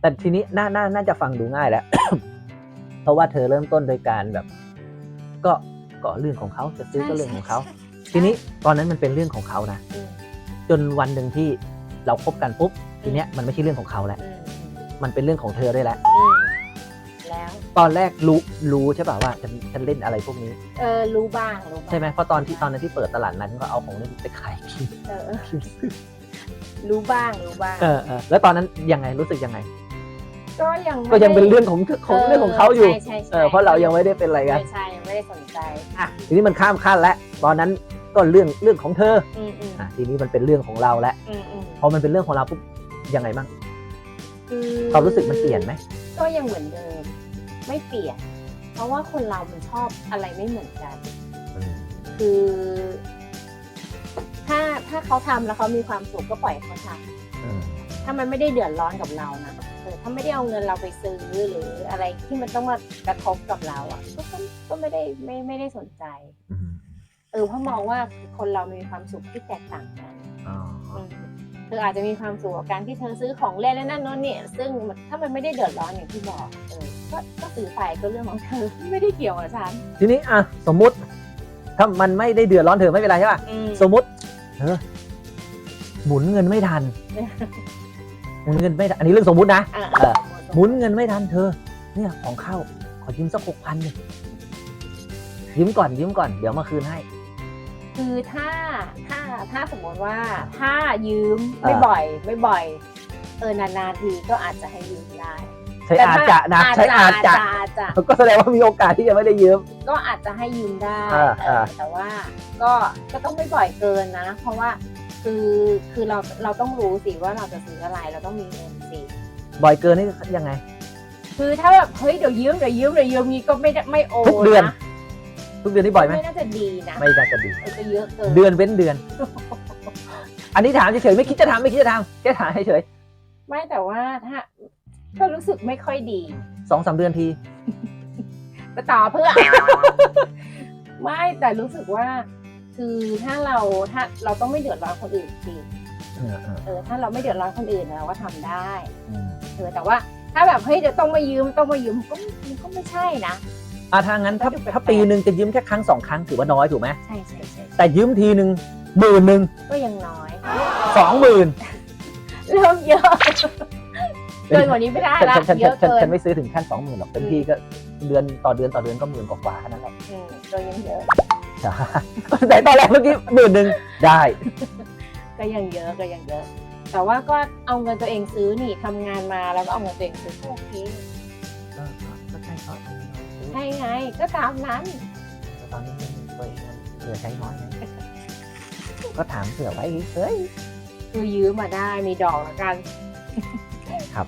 แต่ทีนี้น่าน่าน่าจะฟังดูง่ายแล้ว เพราะว่าเธอเริ่มต้นโดยการแบบ ก็ก็เรื่องของเขาจะซื้อก็เรื่องของเขา ทีนี้ตอนนั้นมันเป็นเรื่องของเขานะอืมจนวันหนึ่งที่เราคบกันปุ๊บทีเนี้ยมันไม่ใช่เรื่องของเขาแล้วอืมมันเป็นเรื่องของเธอด้วยแล้วอืมแล้วตอนแรกรู้รู้ใช่ป่ะว่าฉันฉันเล่นอะไรพวกนี้ เออรู้บ้างรู้บ้างใช่ไหมเพราะตอนที่ตอนนั้นที่เปิดตลาดนั้นก็เอาของเล่นไปขายกินเออรู้บ้างรู้บ้างเออเออแล้วตอนนั้นยังไงรู้สึกยังไง ก็ยังไม่ก็ยังเป็นเรื่องของของเรื่องของเขาอยู่ ใช่ใช่ใช่เออเพราะเรายังไม่ได้เป็นอะไรกัน ใช่ใช่ยังไม่ได้สนใจอะทีนี้มันข้ามขั้นแล้วตอนนั้นก็เรื่องเรื่องของเธออืมอืมอะทีนี้มันเป็นเรื่องของเราแล้วอืมอืมพอมันเป็นเรื่องของเราปุ๊บยังไงบ้างคือความรู้สึกมันเปลี่ยนไหมก็ยังเหมือนเดิมไม่เปลี่ยน เพราะว่าคนเรามันชอบอะไรไม่เหมือนกัน คือ ถ้าถ้าเขาทำแล้วเขามีความสุขก็ปล่อยให้เขาทำถ้ามันไม่ได้เดือดร้อนกับเรานะ เออถ้าไม่ได้เอาเงินเราไปซื้อหรืออะไรที่มันต้องมากระทบกับเราอะก็ก็ก็ไม่ได้ไม่ไม่ได้สนใจเออเพราะมองว่าคนเรามีความสุขที่แตกต่างกันอ๋ออืมเธออาจจะมีความสุขกับการที่เธอซื้อของเล่นและนั่นโน้นเนี่ย ซึ่งถ้ามันไม่ได้เดือดร้อนอย่างที่บอกเออก็ก็ซื้อไปก็เรื่องของเธอไม่ได้เกี่ยวกับฉันทีนี้อะสมมุติ ถ้ามันไม่ได้เดือดร้อนเธอไม่เป็นไรใช่ป่ะ อืม สมมุติเธอหมุนเงินไม่ทัน หมุนเงินไม่ทันอันนี้เรื่องสมมุตินะอะเออหมุนเงินไม่ทันเธอ เนี่ยของเข้าขอยืมสักหกพันเลยยืมก่อนยืมก่อนเดี๋ยวมาคืนให้ คือถ้าถ้าถ้าสมมติว่าถ้ายืมอ่าไม่บ่อยไม่บ่อย เออนานๆทีก็อาจจะให้ยืมได้ใช้แต่อาจถ้จะนะใช้อาจจะอาจจะ ก็แสดงว่ามีโอกาสที่จะไม่ได้ยืม ก็อาจจะให้ยืมได้ อ่าเอออ่า แต่ว่าก็ก็ต้องไม่บ่อยเกินนะ เพราะว่า คือคือเราเราต้องรู้สิว่าเราจะซื้ออะไรเราต้องมีเงินสิบ่อยเกินนี่ยังไง คือถ้าแบบเฮ้ยเดี๋ยวยืมเดี๋ยวยืมเดี๋ยวยืมนี้ก็ไม่ได้ไม่โอทุกเดือน นะทุกเดือนนี่บ่อยไหมไม่น่าจะดีนะไม่น่าจะดีเออจะเยอะเกินเดือนเว้นเดือน อันนี้ถามเฉยๆไม่คิดจะทำไม่คิดจะทำแค่ถามเฉยไม่แต่ว่าถ้าก็รู้สึกไม่ค่อยดีๆสองสามเดือนทีจะต่อเพื่อ ไม่แต่รู้สึกว่า คือถ้าเราถ้าเราต้องไม่เดือดร้อนคนอื่นสิเออเออเออถ้าเราไม่เดือดร้อนคนอื่นเราก็ทำได้อืมเออแต่ว่าถ้าแบบเฮ้ยเดี๋ยวต้องมายืมต้องมายืมก็มันก็ไม่ใช่นะ อะถ้างั้นถ้าก็ดูแปลกๆถ้าปีหนึ่งจะยืมแค่ครั้งสองครั้งถือว่าน้อยถูกไหมใช่ใช่ใช่แต่ยืมทีหนึ่งหมื่นหนึ่งก็ยังน้อย สองหมื่นเริ่มเยอะเกินกว่านี้ไม่ได้ฉันละฉันฉันเยอะฉันเกินฉันไม่ซื้อถึงขั้นสองหมื่นหรอกเต็มที่ก็เดือนต่อเดือนต่อเดือนก็หมื่นกว่าๆแค่นั้นแหละ อืมก็ยังเยอะ ใช่แต่ตอนแรกเมื่อกี้หมื่นหนึ่งได้ ก็ยังเยอะก็ยังเยอะ แต่ว่าก็เอาเงินตัวเองซื้อนี่ทำงานมาแล้วก็เอาเงินตัวเองซื้อก็โอเคก็ก็ใช่ก็เอาเงินมาซื้อใช่ไงก็ตามนั้น แต่ตอนนี้มันตัวเองมันเหลือใช้น้อยไงก็ถามเผื่อไว้เฮ้ยคือยืมมาได้มีดอกแล้วกัน ครับ